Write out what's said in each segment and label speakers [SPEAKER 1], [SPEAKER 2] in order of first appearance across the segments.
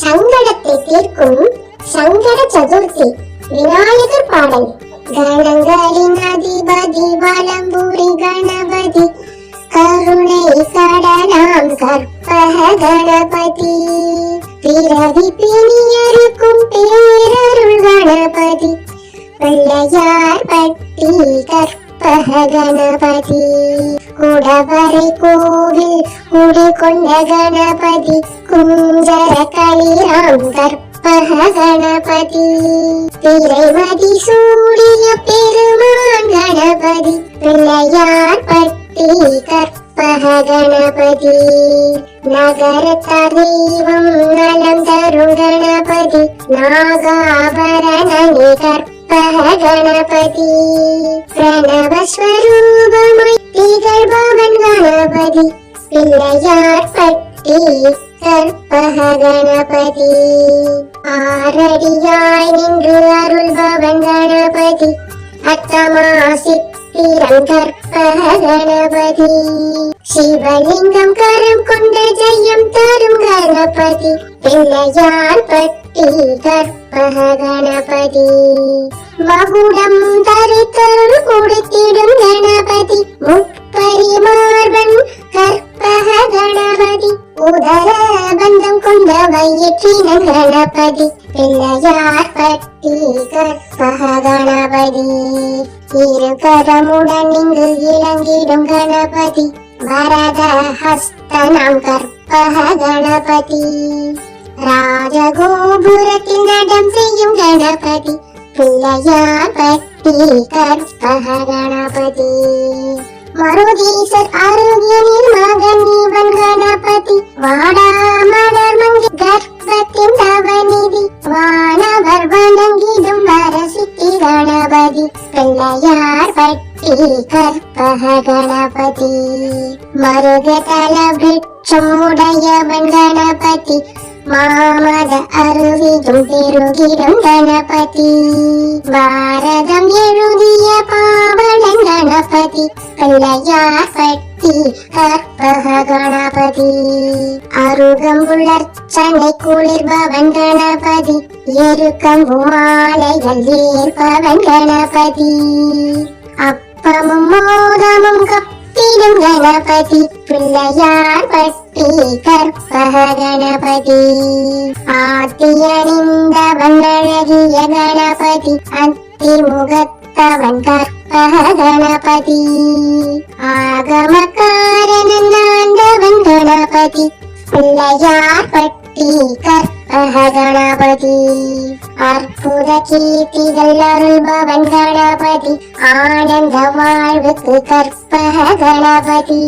[SPEAKER 1] சங்கடத்தை தீர்க்கும் சங்கட சதுர்த்தி விநாயகர் பாடல். கணங்களின் வலம்புரி கணபதி கருணை கடலாம் கற்பக கணபதி. பிறவி பிணியருக்கும் பேரருள் கணபதி பிள்ளையார் பட்டி கற்ப கணபதி குடவரை கோவில் குடி கொண்ட கணபதி. குஞ்சர களிராம் கற்பக கணபதி திரைமதி சூடிய பெருமான் கணபதி. பிள்ளையார் பட்டி கற்பக கணபதி நகரத்தார் தெய்வம் நலம் தரும் கணபதி. நாகாபரணி கற்ப கணபதி பிரணவஸ்வரூபமாய் திகழ்பவன் கணபதி பிள்ளையார் பட்டி கற்பக கணபதி ஆரடியாய் நின்று அருள்பவன் கணபதி அத்தமா சித்திரம் கற்பக கணபதி சிவலிங்கம் கரம் கொண்ட ஜெயம் தரும் கணபதி பிள்ளையார் பட்டி கற்ப கணபதி மகுடம் தரித்தருள் கொடுத்திடும் கணபதி. முப்பரிமார்பன் கற்பக கணபதி உதர பந்தம் கொண்ட வயிற்றின கணபதி. பிள்ளையார் பட்டி கற்பக கணபதி இரு கரமுடன் இங்கு இளங்கிடும் கணபதி. வரத ஹஸ்தனம் கற்பக கணபதி ராஜகோபுரத்தில் நடம் செய்யும் கணபதி பிள்ளையார் பட்டி கற்பக கணபதி மருதீசர் அருகினில் மகன் இவன் கணபதி. வாடா மலர் மங்கி கர்ப்பத்தின் தவநிதி வானவர் வணங்கிடும் வரசித்தி கணபதி பிள்ளையார் பட்டி கற்பக கணபதி மருகதல விருட்சம் உடையவன் கணபதி மாமத அருவியும் பெருகிடும் கணபதி. பாரதம் எழுதிய பாவனன் கணபதி பிள்ளையார் பட்டி கற்பக கணபதி. அருகம் அருகம்புலர்ச்சனை குளிர்பவன் கணபதி எருக்கம்பு மாலைகள் ஏற்பவன் கணபதி. அப்பமும் மோதமும் கப்பிடும் கணபதி பிள்ளையார் பட்டி கற்பக கணபதி ஆத்தியணிந்தவன் அழகிய கணபதி. அத்தி முகத்தவன் கற்பகணபதி ஆகமக்காரனன் ஆண்டவன் கணபதி. பிள்ளையார் பட்டி கற்பகணபதி அற்புத கீர்த்திகள் அருள்பவன் கணபதி. ஆனந்த வாழ்வுக்கு கற்பக கணபதி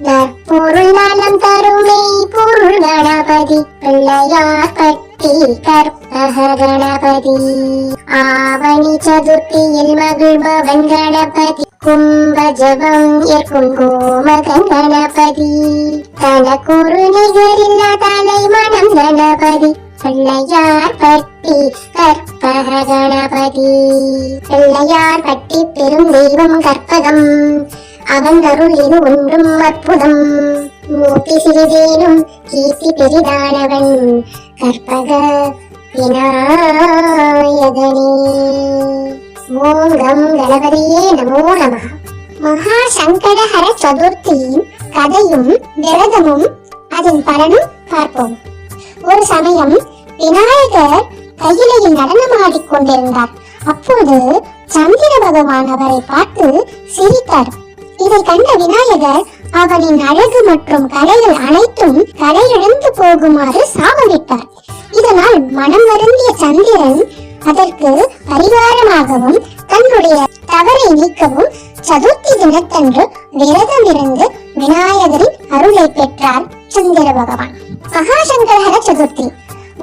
[SPEAKER 1] நற்பொருள் நலம் தருமை பொருள் கணபதி பிள்ளையார் பட்டி கற்பக கணபதி ஆவணி சதுர்த்தியில் மகிழ்பவன் கணபதி. கும்ப ஜபம் ஏற்கும் கோமகன் கணபதி. தனக்கொரு நிகரில்லா தலை மனம் கணபதி. பிள்ளையார் பட்டி கற்பக கணபதி பிள்ளையார் பட்டி பெரும் தெய்வம் கற்பகம். அவன் அருள் இது ஒன்றும் அற்புதம். மூர்த்தி சிறிதேனும் கீர்த்தி பெரிதானவன். கற்பக விநாயகனே. ஓம் கணபதியே நமோ நம. மகா சங்கடஹர சதுர்த்தியின் கதையும் விரதமும் அதன் பலனும் பார்ப்போம். ஒரு சமயம் விநாயகர் கையிலையில் நடனமாடிக் கொண்டிருந்தார். அப்போது சந்திர பகவான் அவரை பார்த்து சிரித்தார். இதை கண்ட விநாயகர் அவனின் அழகு மற்றும் கலைகள் அனைத்தும் கலையிழந்து போகுமாறு சாபமிட்டார் இதனால் மனம் வருந்திய சந்திரன் அதற்கு பரிகாரமாகவும் தன்னுடைய தவறை நீக்கவும் சதுர்த்தி தினத்தன்று விரதம் இருந்து விநாயகரின் அருளை பெற்றார் சந்திர பகவான். மகாசங்கரஹர சதுர்த்தி.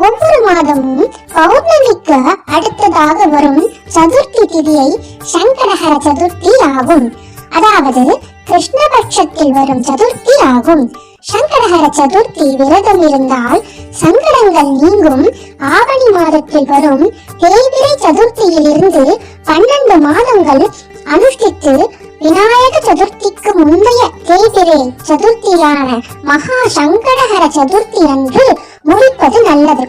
[SPEAKER 1] ஒவ்வொரு மாதமும் பௌர்ணமிக்கு அடுத்ததாக வரும் சதுர்த்தி திதியை சங்கரஹர சதுர்த்தி ஆகும். அதாவது கிருஷ்ணபட்சத்தில் வரும் சதுர்த்தி ஆகும் சங்கடஹர சதுர்த்தி விரதம் இருந்தால் சங்கடங்கள் நீங்கும். ஆவணி மாதத்தில் வரும் தேய்பிரை சதுர்த்தியில் இருந்து பன்னெண்டு மாதங்கள் அனுஷ்டித்து விநாயக சதுர்த்திக்கு முந்தைய தேய்பிரை சதுர்த்தியான மகா சங்கடஹர சதுர்த்தி அன்று முடிப்பது நல்லது.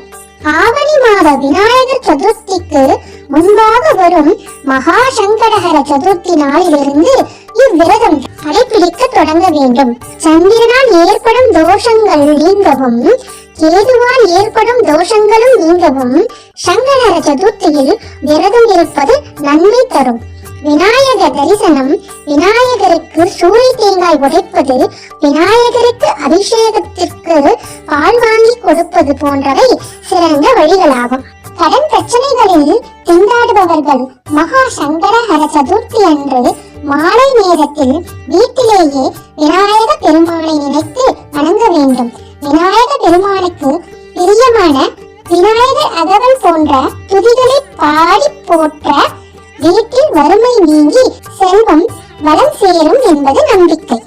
[SPEAKER 1] ஆவணி மாத விநாயகர் சதுர்த்திக்கு முன்பாக வரும் மகா சங்கடஹர சதுர்த்தி நாளிலிருந்து இவ்விரதம் கடைபிடிக்க தொடங்க வேண்டும். சந்திரனால் ஏற்படும் தோஷங்கள் நீங்கவும் கேதுவால் ஏற்படும் தோஷங்களும் நீங்கவும் சங்கடஹர சதுர்த்தியில் விரதம் இருப்பது நன்மை தரும். விநாயகர் தரிசனம் விநாயகருக்கு சூரிய தேங்காய் உடைப்பது விநாயகருக்கு அபிஷேகத்திற்கு பால் வாங்கி கொடுப்பது போன்றவை சிறந்த வழிகளாகும். கடன் பிரச்சனைகளில் திண்டாடுபவர்கள் மகா சங்கர ஹர சதுர்த்தி அன்று மாலை நேரத்தில் வீட்டிலேயே விநாயக பெருமானை நினைத்து வணங்க வேண்டும். விநாயக பெருமானுக்கு பிரியமான விநாயகர் அகவல் போன்ற துதிகளை பாடி போற்ற வீட்டில் வறுமை நீங்கி செல்வம் வளம் சேரும் என்பது நம்பிக்கை.